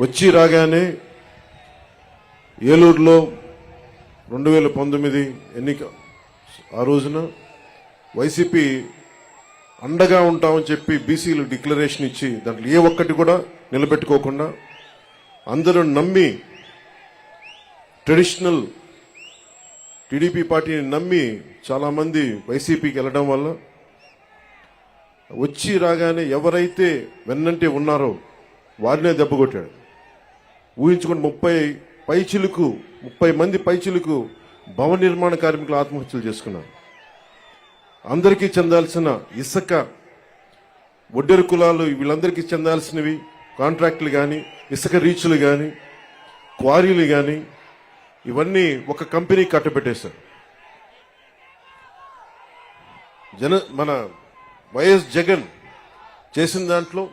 వచ్చి రాగానే ఏలూరులో రెండు వేల పంతొమ్మిది ఎన్నిక ఆ రోజున వైసీపీ అండగా ఉంటామని చెప్పి బీసీలు డిక్లరేషన్ ఇచ్చి దాంట్లో ఏ ఒక్కటి కూడా నిలబెట్టుకోకుండా అందరూ నమ్మి ట్రెడిషనల్ టీడీపీ పార్టీని నమ్మి చాలామంది వైసీపీకి వెళ్ళడం వల్ల వచ్చి రాగానే ఎవరైతే వెన్నంటే ఉన్నారో వారినే దెబ్బకొట్టాడు ఊహించుకుని ముప్పై పైచిలుకు ముప్పై మంది పైచిలుకు భవన నిర్మాణ కార్మికులు ఆత్మహత్యలు చేసుకున్నారు. అందరికీ చెందాల్సిన ఇసుక ఒడ్డెరు కులాలు వీళ్ళందరికీ చెందాల్సినవి కాంట్రాక్టులు కానీ ఇసుక రీచ్లు కానీ క్వారీలు కానీ ఇవన్నీ ఒక కంపెనీ కట్టబెట్టేశారు. జన మన వైఎస్ జగన్ చేసిన దాంట్లో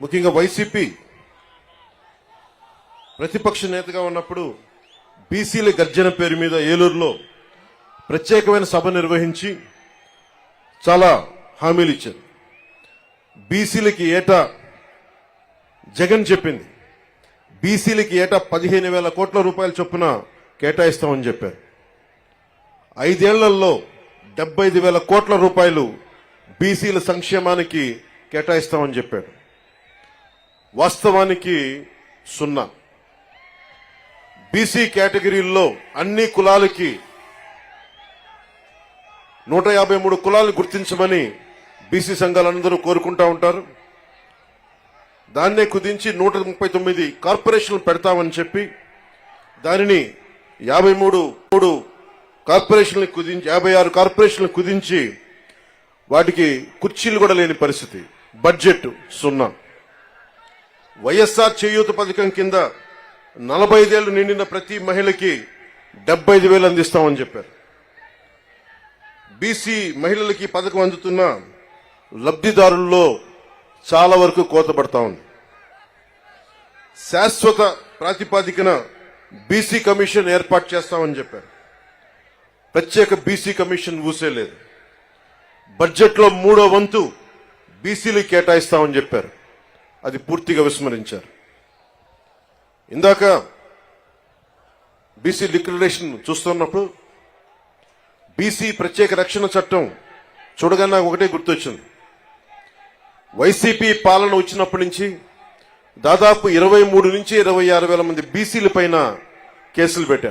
ముఖ్యంగా వైసీపీ ప్రతిపక్ష నేతగా ఉన్నప్పుడు బీసీల గర్జన పేరు మీద ఏలూరులో ప్రత్యేకమైన సభ నిర్వహించి చాలా హామీలు ఇచ్చారు. బీసీలకి ఏటా జగన్ చెప్పింది. బీసీలకి ఏటా పదిహేను వేల కోట్ల రూపాయల చొప్పున కేటాయిస్తామని చెప్పారు. ఐదేళ్ళలో డెబ్బై ఐదు వేల కోట్ల రూపాయలు బీసీల సంక్షేమానికి కేటాయిస్తామని చెప్పాడు వాస్తవానికి సున్నా. బీసీ కేటగిరీల్లో అన్ని కులాలకి నూట యాభై మూడు కులాలు గుర్తించమని బీసీ సంఘాలందరూ కోరుకుంటా ఉంటారు. దాన్నే కుదించి నూట ముప్పై తొమ్మిది కార్పొరేషన్లు పెడతామని చెప్పి దానిని యాభై మూడు మూడు కార్పొరేషన్లు కుదించి యాభై ఆరు కార్పొరేషన్లు కుదించి వాటికి కుర్చీలు కూడా లేని పరిస్థితి. బడ్జెట్ సున్నా. వైఎస్ఆర్ చేయూత పథకం కింద నలభై ఐదేళ్ళు నిండిన ప్రతి మహిళకి డెబ్బై ఐదు వేలు అందిస్తామని చెప్పారు. బీసీ మహిళలకి పథకం అందుతున్న లబ్ధిదారుల్లో చాలా వరకు కోత పడతా ఉంది. శాశ్వత ప్రాతిపాదికన బీసీ కమిషన్ ఏర్పాటు చేస్తామని చెప్పారు. ప్రత్యేక బీసీ కమిషన్ ఊసేలేదు బడ్జెట్లో మూడో వంతు బీసీలు కేటాయిస్తామని చెప్పారు. అది పూర్తిగా విస్మరించారు. ఇందాక బీసీ లిక్విడేషన్ చూస్తున్నప్పుడు బీసీ ప్రత్యేక రక్షణ చట్టం చూడగానే నాకు ఒకటే గుర్తొచ్చింది. వైసీపీ పాలన వచ్చినప్పటి నుంచి దాదాపు ఇరవై మూడు నుంచి ఇరవై ఆరు వేల మంది బీసీల పైన కేసులు పెట్టారు.